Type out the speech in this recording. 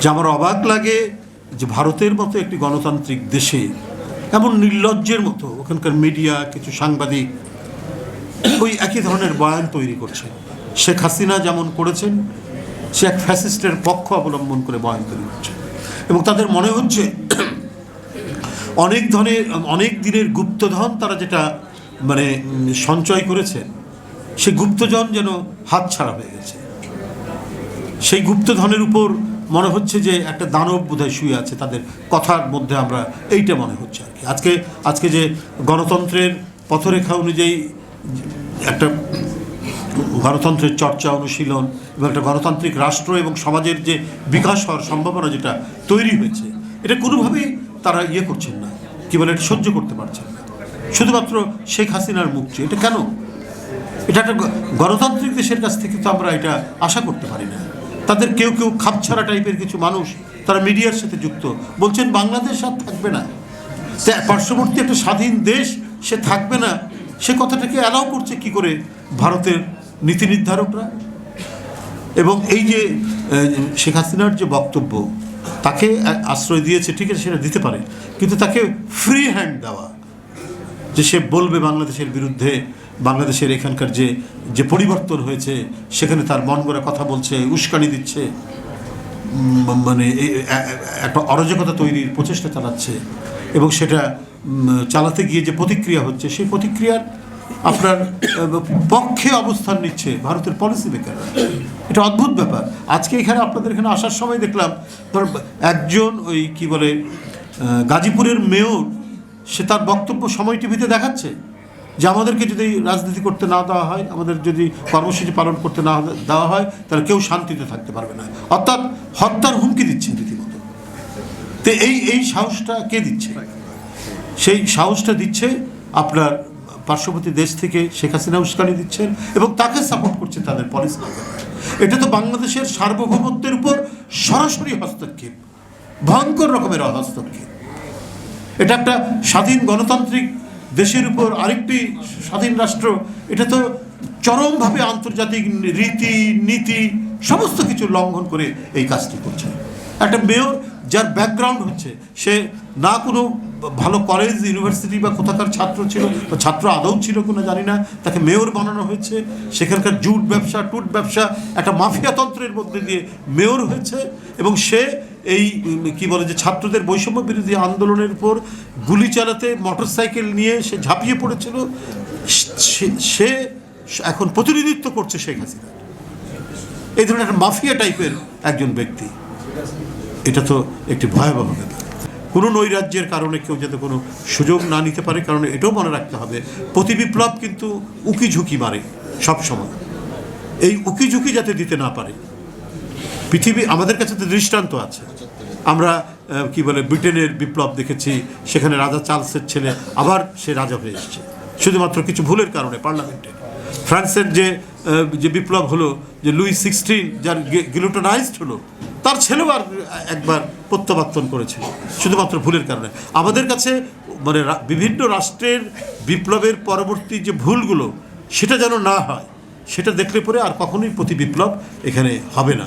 যে আমার অবাক লাগে যে ভারতের মতো একটি গণতান্ত্রিক দেশে এমন নির্লজ্জের মতো ওখানকার মিডিয়া, কিছু সাংবাদিক ওই একই ধরনের বয়ান তৈরি করছে। শেখ হাসিনা যেমন করেছেন, সে এক ফ্যাসিস্টের পক্ষ অবলম্বন করে বয়ান তৈরি করছে। এবং তাদের মনে হচ্ছে অনেক ধরনের, অনেক দিনের গুপ্তধন তারা যেটা মানে সঞ্চয় করেছেন সেই গুপ্তধন যেন হাতছাড়া হয়ে গেছে। সেই গুপ্তধনের উপর মনে হচ্ছে যে একটা দানব বোধহয় শুয়ে আছে, তাদের কথার মধ্যে আমরা এইটা মনে হচ্ছে আর কি। আজকে আজকে যে গণতন্ত্রের পথরেখা অনুযায়ী একটা গণতন্ত্রের চর্চা অনুশীলন এবং একটা গণতান্ত্রিক রাষ্ট্র এবং সমাজের যে বিকাশ হওয়ার সম্ভাবনা যেটা তৈরি হয়েছে, এটা কোনোভাবেই তারা ইয়ে করছেন না, কি বলে, এটা সহ্য করতে পারছেন না। শুধুমাত্র শেখ হাসিনার চেয়ে এটা কেন? এটা একটা গণতান্ত্রিক দেশের কাছ থেকে তো আমরা এটা আশা করতে পারি না। তাদের কেউ কেউ খাপছাড়া টাইপের কিছু মানুষ তারা মিডিয়ার সাথে যুক্ত। বলছেন, বাংলাদেশ আর থাকবে না। পার্শ্ববর্তী একটা স্বাধীন দেশ, সে থাকবে না। সে কথাটাকে অ্যালাউ করছে কি করে ভারতের নীতি নির্ধারকরা? এবং এই যে শেখ হাসিনার যে বক্তব্য, তাকে আশ্রয় দিয়েছে, ঠিক আছে, সেটা দিতে পারে, কিন্তু তাকে ফ্রি হ্যান্ড দেওয়া, যে সে বলবে বাংলাদেশের বিরুদ্ধে বাংলাদেশের এখানকার যে যে পরিবর্তন হয়েছে, সেখানে তার মন গড়া কথা বলছে, উস্কানি দিচ্ছে মানে একটা অরাজকতা তৈরির প্রচেষ্টা চালাচ্ছে। এবং সেটা চালাতে গিয়ে যে প্রতিক্রিয়া হচ্ছে, সেই প্রতিক্রিয়ার আপনার পক্ষে অবস্থান নিচ্ছে ভারতের পলিসি মেকাররা এটা অদ্ভুত ব্যাপার। আজকে এখানে আপনাদের এখানে আসার সময় দেখলাম, ধর, একজন ওই কি বলে গাজীপুরের মেয়র, সে তার বক্তব্য সময় টিভিতে দেখাচ্ছে। যে আমাদেরকে যদি রাজনীতি করতে না দেওয়া হয়, আমাদের যদি কর্মসূচি পালন করতে না দেওয়া হয়, তাহলে কেউ শান্তিতে থাকতে পারবে না। অর্থাৎ হত্যার হুমকি দিচ্ছেন রীতিমতো। তো এই এই সাহসটা কে দিচ্ছে? সেই সাহসটা দিচ্ছে আপনার পার্শ্ববর্তী দেশ থেকে শেখ হাসিনা উস্কানি দিচ্ছেন এবং তাকে সাপোর্ট করছে তাদের পলিসি এটা তো বাংলাদেশের সার্বভৌমত্বের উপর সরাসরি হস্তক্ষেপ। ভয়ঙ্কর রকমের হস্তক্ষেপ এটা একটা স্বাধীন গণতান্ত্রিক দেশের উপর আরেকটি স্বাধীন রাষ্ট্র, এটা তো চরমভাবে আন্তর্জাতিক রীতি, নীতি, সমস্ত কিছু লঙ্ঘন করে এই কাজটি করছে। একটা মেয়র যার ব্যাকগ্রাউন্ড হচ্ছে, সে না কোনো ভালো কলেজ ইউনিভার্সিটি বা কোথাকার ছাত্র ছিল, বা ছাত্র আদৌ ছিল কোনো জানি না, তাকে মেয়র বানানো হয়েছে। সেখানকার জুট ব্যবসা, টুট ব্যবসা, একটা মাফিয়াতন্ত্রের মধ্যে দিয়ে মেয়র হয়েছে এবং সে এই কি বলে যে ছাত্রদের বৈষম্য বিরোধী আন্দোলনের উপর গুলি চালাতে, মোটরসাইকেল নিয়ে সে ঝাঁপিয়ে পড়েছিল, সে এখন প্রতিনিধিত্ব করছে শেখ হাসিনা। এই ধরনের একটা মাফিয়া টাইপের একজন ব্যক্তি। এটা তো একটি ভয়াবহ ব্যাপার। কোনো নৈরাজ্যের কারণে কেউ যাতে কোনো সুযোগ না নিতে পারে, কারণ এটাও মনে রাখতে হবে, প্রতি বিপ্লব কিন্তু উকি ঝুঁকি মারে সবসময়। এই উকি ঝুঁকি যাতে দিতে না পারে পৃথিবী আমাদের কাছে তো দৃষ্টান্ত আছে। আমরা কি বলে, ব্রিটেনের বিপ্লব দেখেছি, সেখানে রাজা চার্লসের ছেলে আবার সে রাজা হয়ে এসছে। শুধুমাত্র কিছু ভুলের কারণে পার্লামেন্টে। ফ্রান্সের যে যে বিপ্লব হলো, যে লুই সিক্সটিন যার গিলোটনাইজড হলো, তার ছেলেও আর একবার প্রত্যাবর্তন করেছিল শুধুমাত্র ভুলের কারণে। আমাদের কাছে মানে বিভিন্ন রাষ্ট্রের বিপ্লবের পরবর্তী যে ভুলগুলো, সেটা যেন না হয়, সেটা দেখলে পরে আর কখনোই প্রতি বিপ্লব এখানে হবে না।